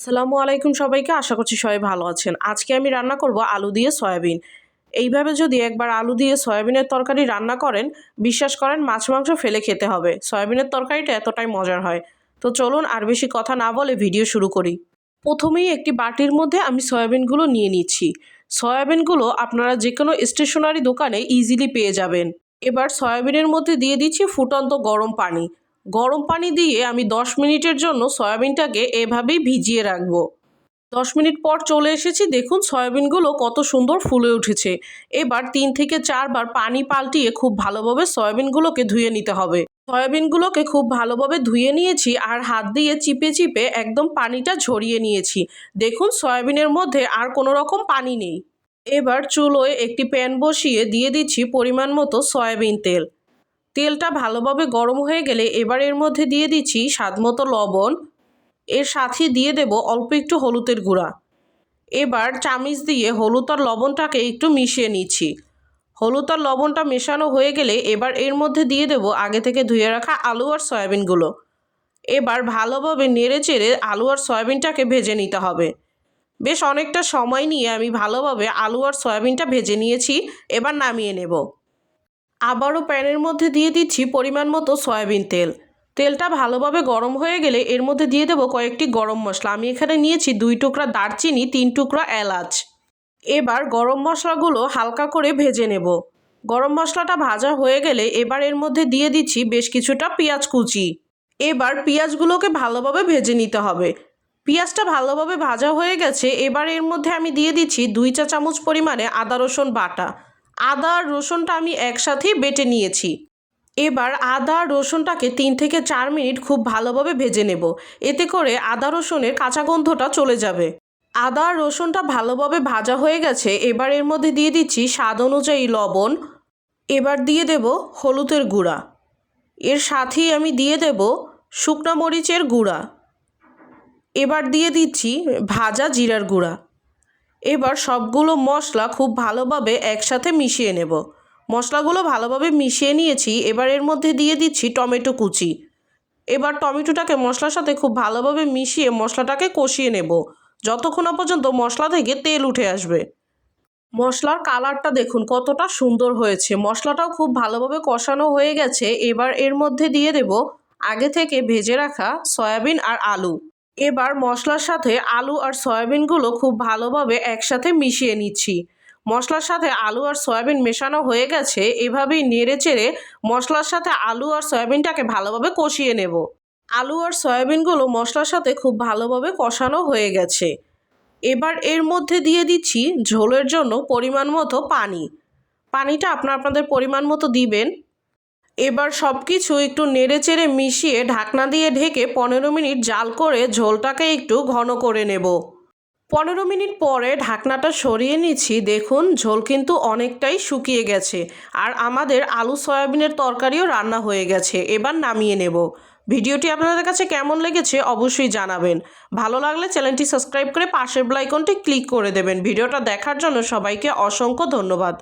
আসসালামু আলাইকুম সবাইকে, আশা করছি সবাই ভালো আছেন। আজকে আমি রান্না করব আলু দিয়ে সয়াবিন। এইভাবে যদি একবার আলু দিয়ে সয়াবিনের তরকারি রান্না করেন, বিশ্বাস করেন মাছ মাংস ফেলে খেতে হবে। সয়াবিনের তরকারিটা এতটাই মজার হয়। তো চলুন আর বেশি কথা না বলে ভিডিও শুরু করি। প্রথমেই একটি বাটির মধ্যে আমি সয়াবিনগুলো নিয়ে নিচ্ছি। সয়াবিনগুলো আপনারা যে কোনো স্টেশনারি দোকানে ইজিলি পেয়ে যাবেন। এবার সয়াবিনের মধ্যে দিয়ে দিচ্ছি ফুটন্ত গরম পানি। গরম পানি দিয়ে আমি দশ মিনিটের জন্য সয়াবিনটাকে এভাবেই ভিজিয়ে রাখব। দশ মিনিট পর চলে এসেছি, দেখুন সয়াবিনগুলো কত সুন্দর ফুলে উঠেছে। এবার তিন থেকে চারবার পানি পাল্টিয়ে খুব ভালোভাবে সয়াবিনগুলোকে ধুয়ে নিতে হবে। সয়াবিনগুলোকে খুব ভালোভাবে ধুয়ে নিয়েছি আর হাত দিয়ে চিপে চিপে একদম পানিটা ঝরিয়ে নিয়েছি। দেখুন সয়াবিনের মধ্যে আর কোনো রকম পানি নেই। এবার চুলোয় একটি প্যান বসিয়ে দিয়ে দিচ্ছি পরিমাণ মতো সয়াবিন তেল। তেলটা ভালোভাবে গরম হয়ে গেলে এবার এর মধ্যে দিয়ে দিচ্ছি স্বাদমতো লবণ। এর সাথে দিয়ে দেব অল্প একটু হলুদের গুঁড়া। এবার চামিচ দিয়ে হলুদ আর লবণটাকে একটু মিশিয়ে নিচ্ছি। হলুদ আর লবণটা মেশানো হয়ে গেলে এবার এর মধ্যে দিয়ে দেব আগে থেকে ধুয়ে রাখা আলু আর সয়াবিনগুলো। এবার ভালোভাবে নেড়ে চেড়ে আলু আর সয়াবিনটাকে ভেজে নিতে হবে। বেশ অনেকটা সময় নিয়ে আমি ভালোভাবে আলু আর সয়াবিনটা ভেজে নিয়েছি। এবার নামিয়ে নেব। আবারও প্যানের মধ্যে দিয়ে দিচ্ছি পরিমাণ মতো সয়াবিন তেল। তেলটা ভালোভাবে গরম হয়ে গেলে এর মধ্যে দিয়ে দেবো কয়েকটি গরম মশলা। আমি এখানে নিয়েছি দুই টুকরা দারচিনি, তিন টুকরা এলাচ। এবার গরম মশলাগুলো হালকা করে ভেজে নেব। গরম মশলাটা ভাজা হয়ে গেলে এবার এর মধ্যে দিয়ে দিচ্ছি বেশ কিছুটা পেঁয়াজ কুচি। এবার পেঁয়াজগুলোকে ভালোভাবে ভেজে নিতে হবে। পেঁয়াজটা ভালোভাবে ভাজা হয়ে গেছে। এবার এর মধ্যে আমি দিয়ে দিচ্ছি দুই চা চামচ পরিমাণে আদা রসুন বাটা। আদা আর রসুনটা আমি একসাথেই বেটে নিয়েছি। এবার আদা, রসুনটাকে তিন থেকে চার মিনিট খুব ভালোভাবে ভেজে নেব। এতে করে আদা, রসুনের কাঁচা গন্ধটা চলে যাবে। আদা, রসুনটা ভালোভাবে ভাজা হয়ে গেছে। এবার এর মধ্যে দিয়ে দিচ্ছি স্বাদ অনুযায়ী লবণ। এবার দিয়ে দেব হলুদের গুঁড়া। এর সাথেই আমি দিয়ে দেব শুকনো মরিচের গুঁড়া। এবার দিয়ে দিচ্ছি ভাজা জিরার গুঁড়া। এবার সবগুলো মশলা খুব ভালোভাবে একসাথে মিশিয়ে নেব। মশলাগুলো ভালোভাবে মিশিয়ে নিয়েছি, এবার এর মধ্যে দিয়ে দিচ্ছি টমেটো কুচি। এবার টমেটোটাকে মশলার সাথে খুব ভালোভাবে মিশিয়ে মশলাটাকে কষিয়ে নেব। যতক্ষণ পর্যন্ত মশলা থেকে তেল উঠে আসবে। মশলার কালারটা দেখুন, কতটা সুন্দর হয়েছে। মশলাটাও খুব ভালোভাবে কষানো হয়ে গেছে। এবার এর মধ্যে দিয়ে দেব আগে থেকে ভেজে রাখা সয়াবিন আর আলু। এবার মশলার সাথে আলু আর সয়াবিনগুলো খুব ভালোভাবে একসাথে মিশিয়ে নিচ্ছি। মশলার সাথে আলু আর সয়াবিন মেশানো হয়ে গেছে, এভাবেই নেড়ে চেড়ে মশলার সাথে আলু আর সয়াবিনটাকে ভালোভাবে কষিয়ে নেব। আলু আর সয়াবিনগুলো মশলার সাথে খুব ভালোভাবে কষানো হয়ে গেছে। এবার এর মধ্যে দিয়ে দিচ্ছি ঝোলের জন্য পরিমাণ মতো পানি। পানিটা আপনার আপনাদের পরিমাণ মতো দিবেন। এবার সব কিছু একটু নেড়ে চেড়ে মিশিয়ে ঢাকনা দিয়ে ঢেকে পনেরো মিনিট জাল করে ঝোলটাকে একটু ঘন করে নেব। পনেরো মিনিট পরে ঢাকনাটা সরিয়ে নিচ্ছি। দেখুন, ঝোল কিন্তু অনেকটাই শুকিয়ে গেছে আর আমাদের আলু সয়াবিনের তরকারিও রান্না হয়ে গেছে। এবার নামিয়ে নেব। ভিডিওটি আপনাদের কাছে কেমন লেগেছে অবশ্যই জানাবেন। ভালো লাগলে চ্যানেলটি সাবস্ক্রাইব করে পাশের ব্লাইকনটি ক্লিক করে দেবেন। ভিডিওটা দেখার জন্য সবাইকে অসংখ্য ধন্যবাদ।